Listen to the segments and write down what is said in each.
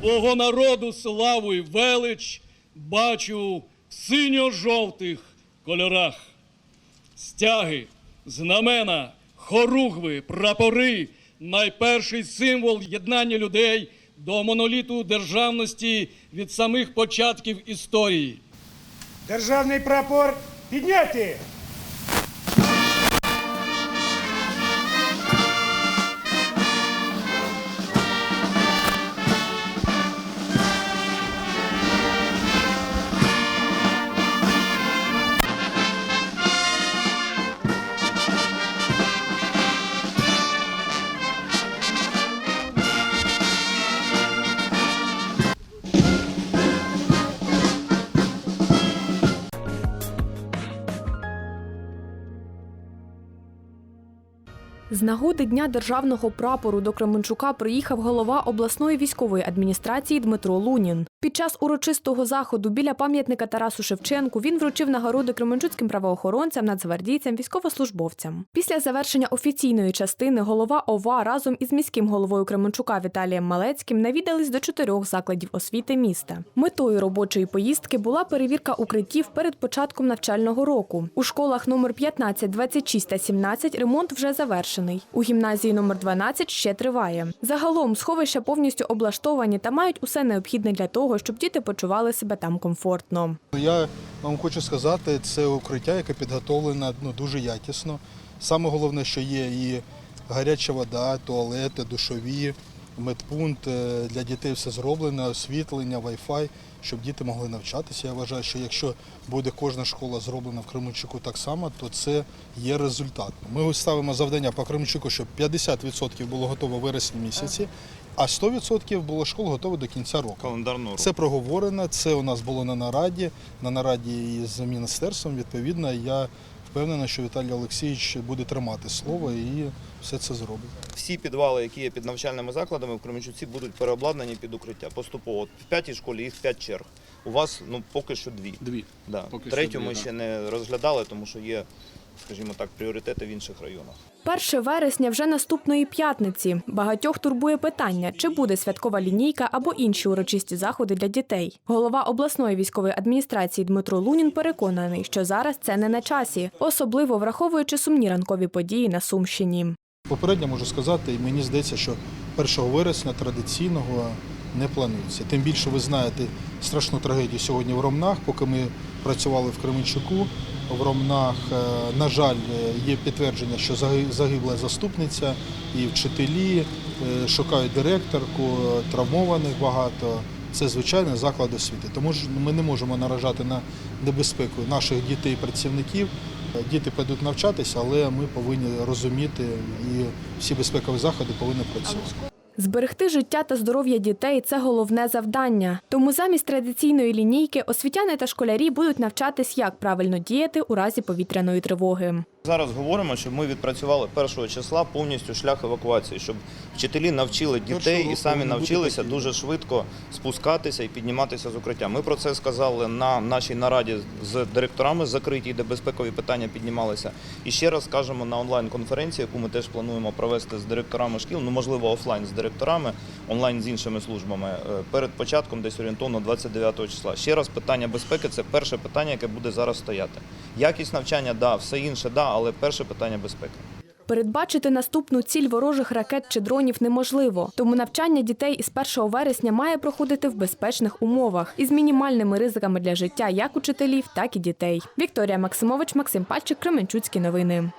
твого народу славу й велич бачу в синьо-жовтих кольорах. Стяги, знамена, хоругви, прапори найперший символ єднання людей до моноліту державності від самих початків історії. Державний прапор підняти! З нагоди Дня державного прапору до Кременчука приїхав голова обласної військової адміністрації Дмитро Лунін. Під час урочистого заходу біля пам'ятника Тарасу Шевченку він вручив нагороди кременчуцьким правоохоронцям, нацгвардійцям, військовослужбовцям. Після завершення офіційної частини голова ОВА разом із міським головою Кременчука Віталієм Малецьким навідались до чотирьох закладів освіти міста. Метою робочої поїздки була перевірка укриттів перед початком навчального року. У школах номер 15, 26 та 17 ремонт вже завершений. У гімназії номер 12 ще триває. Загалом сховища повністю облаштовані та мають усе необхідне для того, щоб діти почували себе там комфортно. Я вам хочу сказати, це укриття, яке підготовлене ну, дуже якісно. Саме головне, що є і гаряча вода, туалети, душові, медпункт. Е, Для дітей все зроблено, освітлення, Wi-Fi, щоб діти могли навчатися. Я вважаю, що якщо буде кожна школа зроблена в Кременчуку так само, то це є результат. Ми ставимо завдання по Кременчуку, щоб 50% було готово вересні місяці, а 100% було школ готово до кінця року. календарного року. Це проговорено, це у нас було на нараді, на нараді із міністерством. Відповідно, я впевнений, що Віталій Олексійович буде тримати слово і все це зробить. Всі підвали, які є під навчальними закладами в Кременчуці, будуть переобладнані під укриття поступово. От В п'ятій школі їх п'ять черг. У вас ну поки що дві. Дві. Да. Поки що Третю дві, ми да. ще не розглядали, тому що є, скажімо так, пріоритети в інших районах. 1 вересня вже наступної п'ятниці. Багатьох турбує питання, чи буде святкова лінійка або інші урочисті заходи для дітей. Голова обласної військової адміністрації Дмитро Лунін переконаний, що зараз це не на часі, особливо враховуючи сумні ранкові події на Сумщині. Попередньо можу сказати, і мені здається, що 1 вересня традиційного не планується. Тим більше ви знаєте страшну трагедію сьогодні в Ромнах. Поки ми працювали в Кременчуку, в Ромнах, е, на жаль, е, є підтвердження, що загибла заступниця і вчителі е, шукають директорку, травмованих багато. Це звичайний заклад освіти. Тому ж ми не можемо наражати на небезпеку наших дітей і працівників. Діти підуть навчатися, але ми повинні розуміти і всі безпекові заходи повинні працювати. Зберегти життя та здоров'я дітей це головне завдання. Тому замість традиційної лінійки освітяни та школярі будуть навчатись, як правильно діяти у разі повітряної тривоги. Зараз говоримо, щоб ми відпрацювали першого числа повністю шлях евакуації, щоб вчителі навчили дітей і самі навчилися дуже швидко спускатися і підніматися з укриття. Ми про це сказали на нашій нараді з директорами закритій, де безпекові питання піднімалися. І ще раз скажемо на онлайн-конференції, яку ми теж плануємо провести з директорами шкіл, ну можливо офлайн з директорами, онлайн з іншими службами е, перед початком десь орієнтовно 29 числа. Ще раз питання безпеки це перше питання, яке буде зараз стояти. Якість навчання, да, все інше, да, але перше питання безпеки. Передбачити наступну ціль ворожих ракет чи дронів неможливо, тому навчання дітей із 1 вересня має проходити в безпечних умовах із мінімальними ризиками для життя як учителів, так і дітей. Вікторія Максимович, Максим Пальчик, Кременчуцькі новини.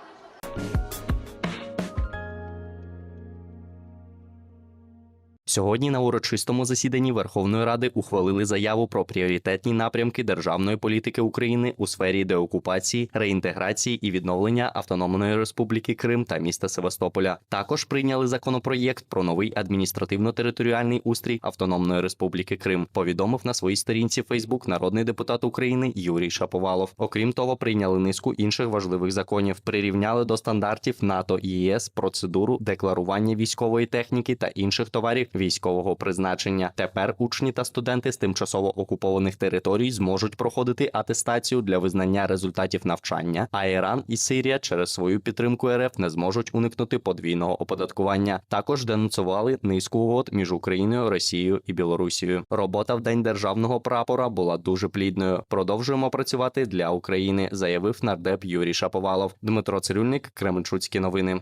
Сьогодні на урочистому засіданні Верховної Ради ухвалили заяву про пріоритетні напрямки державної політики України у сфері деокупації, реінтеграції і відновлення Автономної Республіки Крим та міста Севастополя. Також прийняли законопроєкт про новий адміністративно-територіальний устрій Автономної Республіки Крим. Повідомив на своїй сторінці Фейсбук народний депутат України Юрій Шаповалов. Окрім того, прийняли низку інших важливих законів. Прирівняли до стандартів НАТО і ЄС процедуру декларування військової техніки та інших товарів військового призначення. Тепер учні та студенти з тимчасово окупованих територій зможуть проходити атестацію для визнання результатів навчання. А Іран і Сирія через свою підтримку РФ не зможуть уникнути подвійного оподаткування. Також денонсували низку угод між Україною, Росією і Білорусією. Робота в день державного прапора була дуже плідною. Продовжуємо працювати для України, заявив нардеп Юрій Шаповалов. Дмитро Цирюльник, Кременчуцькі новини.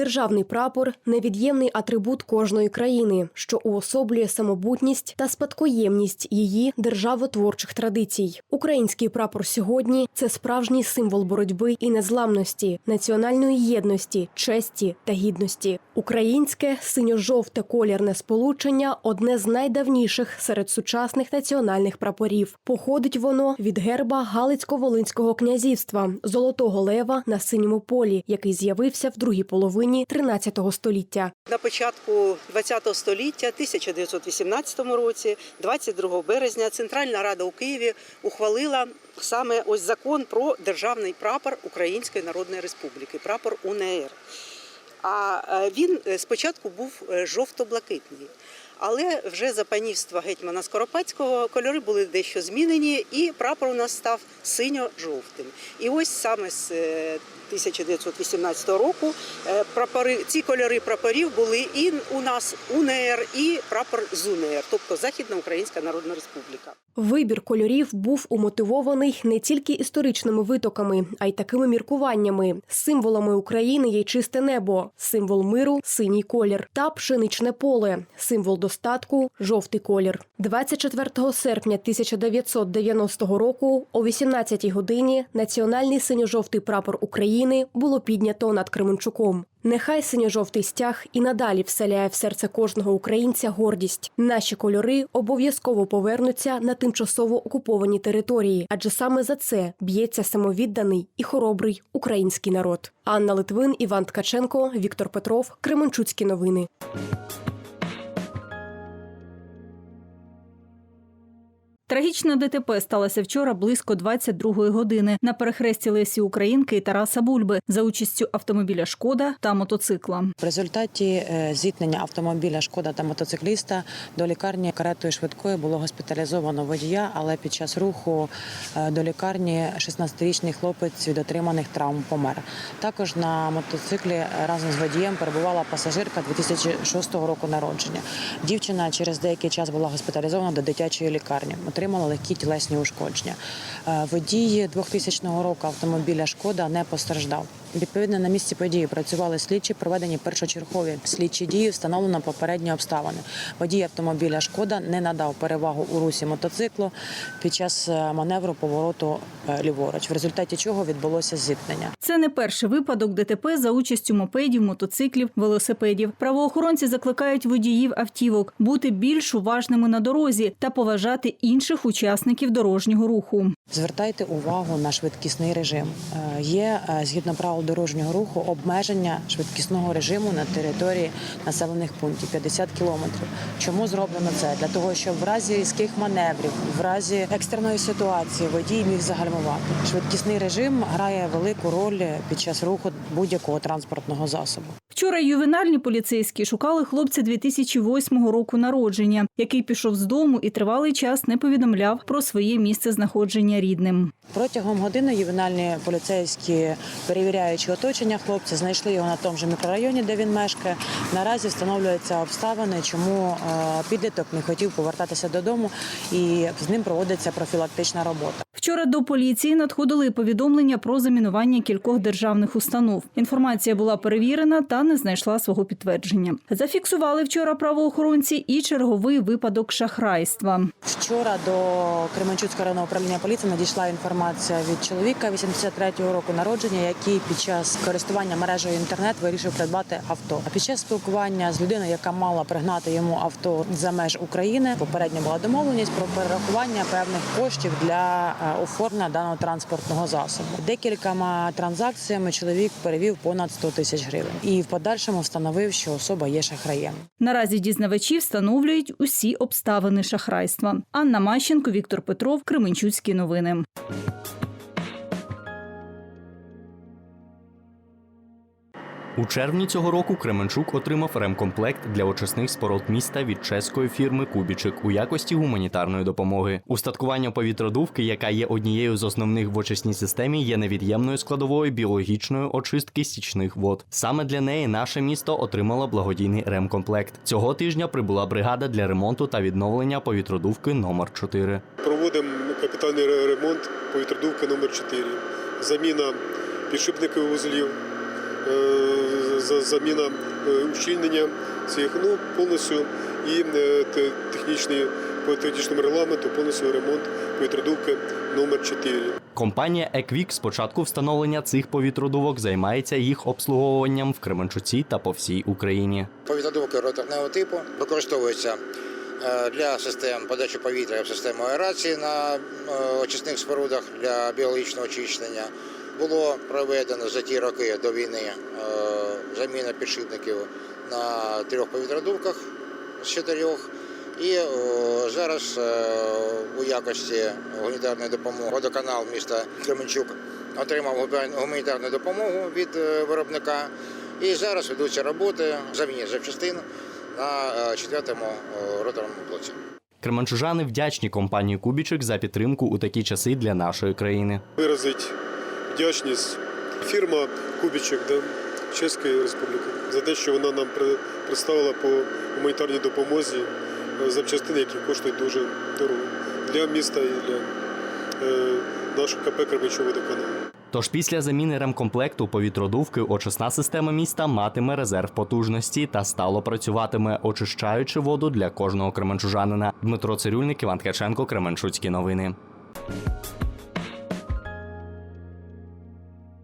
Державний прапор невід'ємний атрибут кожної країни, що уособлює самобутність та спадкоємність її державотворчих традицій. Український прапор сьогодні це справжній символ боротьби і незламності, національної єдності, честі та гідності. Українське синьо-жовте колірне сполучення одне з найдавніших серед сучасних національних прапорів. Походить воно від герба Галицько-Волинського князівства Золотого Лева на синьому полі, який з'явився в другій половині 13 століття. На початку ХХ століття, 1918 році, 22 березня, Центральна Рада у Києві ухвалила саме ось закон про державний прапор Української Народної Республіки, прапор УНР. А е, він е, спочатку був е, жовто-блакитний. Але вже за панівства гетьмана Скоропадського кольори були дещо змінені, і прапор у нас став синьо-жовтим. І ось саме з 1918 року е, прапори, ці кольори прапорів були і у нас УНР, і прапор ЗУНР, тобто Західна Українська Народна Республіка. Вибір кольорів був умотивований не тільки історичними витоками, а й такими міркуваннями. Символами України є чисте небо, символ миру синій колір та пшеничне поле, символ достатку жовтий колір. 24 серпня 1990 року о 18 годині національний синьо-жовтий прапор України було піднято над Кременчуком. Нехай синьо-жовтий стяг і надалі вселяє в серце кожного українця гордість. Наші кольори обов'язково повернуться на тимчасово окуповані території, адже саме за це б'ється самовідданий і хоробрий український народ. Анна Литвин, Іван Ткаченко, Віктор Петров, Кременчуцькі новини. Трагічна ДТП сталося вчора близько 22-ї години на перехресті Лесі Українки і Тараса Бульби за участю автомобіля Шкода та мотоцикла. В результаті е, зіткнення автомобіля Шкода та мотоцикліста до лікарні каретою швидкої було госпіталізовано водія, але під час руху е, до лікарні 16-річний хлопець від отриманих травм помер. Також на мотоциклі разом з водієм перебувала пасажирка 2006 року народження. Дівчина через деякий час була госпіталізована до дитячої лікарні. Отримала легкі тілесні ушкодження. Е, Водій 2000 року автомобіля Шкода не постраждав. Відповідно на місці події працювали слідчі, проведені першочергові слідчі дії, встановлено попередні обставини. Водій автомобіля Шкода не надав перевагу у русі мотоциклу під час е, маневру повороту е, ліворуч, в результаті чого відбулося зіткнення. Це не перший випадок ДТП за участю мопедів, мотоциклів, велосипедів. Правоохоронці закликають водіїв автівок бути більш уважними на дорозі та поважати інших учасників дорожнього руху. Звертайте увагу на швидкісний режим. Е, Є згідно правил дорожнього руху обмеження швидкісного режиму на території населених пунктів 50 кілометрів. Чому зроблено це? Для того, щоб в разі різких маневрів, в разі екстреної ситуації водій міг загальмувати. Швидкісний режим грає велику роль під час руху будь-якого транспортного засобу. Вчора ювенальні поліцейські шукали хлопця 2008 року народження, який пішов з дому і тривалий час не повідомляв про своє місце знаходження рідним. Протягом години ювенальні поліцейські, перевіряючи оточення хлопця, знайшли його на тому ж мікрорайоні, де він мешкає. Наразі встановлюються обставини, чому е, підліток не хотів повертатися додому, і з ним проводиться профілактична робота. Вчора до поліції надходили повідомлення про замінування кількох державних установ. Інформація була перевірена та не знайшла свого підтвердження. Зафіксували вчора правоохоронці і черговий випадок шахрайства. Вчора до Кременчуцького районного управління поліції надійшла інформація від чоловіка 83-го року народження, який під час користування мережею інтернет вирішив придбати авто. А під час спілкування з людиною, яка мала пригнати йому авто за меж України, попередньо була домовленість про перерахування певних коштів для е, оформлення даного транспортного засобу. Декількома транзакціями чоловік перевів понад 100 тисяч гривень і в подальшому встановив, що особа є шахраєм. Наразі дізнавачі встановлюють усі обставини шахрайства. Анна Мащенко, Віктор Петров, Кременчуцькі новини. У червні цього року Кременчук отримав ремкомплект для очисних споруд міста від чеської фірми Кубічик у якості гуманітарної допомоги. Устаткування повітродувки, яка є однією з основних в очисній системі, є невід'ємною складовою біологічної очистки стічних вод. Саме для неї наше місто отримало благодійний ремкомплект. Цього тижня прибула бригада для ремонту та відновлення повітродувки номер 4 Проводимо капітальний ремонт повітродувки номер 4 Заміна підшипникових вузлів, заміна е, ущільнення цих, ну, повністю і е, те- технічний, по технічному регламенту повністю ремонт повітродувки номер 4 Компанія Еквік з початку встановлення цих повітродувок займається їх обслуговуванням в Кременчуці та по всій Україні. Повітродувки роторного типу використовуються е, для систем подачі повітря в систему аерації на е, очисних спорудах для біологічного очищення. Було проведено за ті роки до війни е, заміна підшипників на трьох повітродувках з чотирьох. І е, зараз е, у якості гуманітарної допомоги водоканал міста Кременчук отримав гуман- гуманітарну допомогу від виробника. І зараз ведуться роботи заміні запчастин на четвертому роторному блоці. Кременчужани вдячні компанії Кубічик за підтримку у такі часи для нашої країни. Виразить вдячність фірма Кубічек да, Чеської Республіки за те, що вона нам представила по гуманітарній допомозі е, запчастини, які коштують дуже дорого для міста і для е, нашого КП Кременчук водоканалу. Тож після заміни ремкомплекту повітродувки очисна система міста матиме резерв потужності та стало працюватиме, очищаючи воду для кожного кременчужанина. Дмитро Цирюльник, Іван Ткаченко, Кременчуцькі новини.